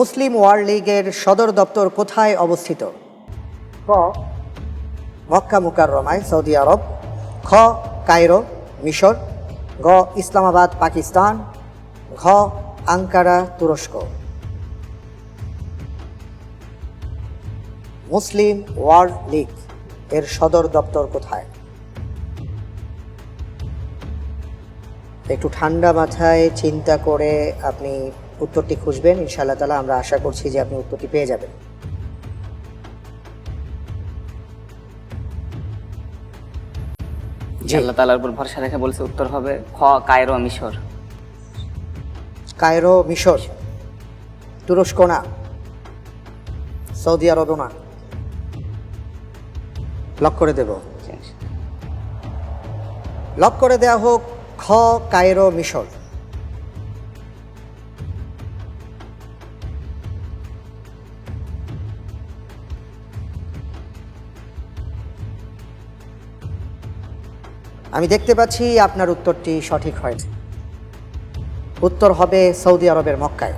মুসলিম world লীগের সদর দপ্তর কোথায় অবস্থিত? ক মক্কা মুকাররমায়, সৌদি আরব। খ, কায়রো, মিশর। গ, ইসলামাবাদ, পাকিস্তান। ঘ, আঙ্কারা, তুরস্ক। মুসলিম ওয়ার্ল্ড লীগ এর সদর দপ্তর কোথায়? একটু ঠান্ডা মাথায় চিন্তা করে আপনি উত্তরটি খুঁজবেন ইনশাআল্লাহ তালা আমরা আশা করছি যে আপনি উত্তরটি পেয়ে যাবেন। জি। আল্লাহ তালার উপর ভরসা রেখে বলছে উত্তর হবে খ কায়রো মিশর। কায়রো মিশর তুরস্ক না সৌদি আরব না। লক করে দেব। লক করে দেয়া হোক খ কায়রো মিশর। আমি দেখতে পাচ্ছি আপনার উত্তরটি সঠিক হয়নি। উত্তর হবে সৌদি আরবের মক্কায়।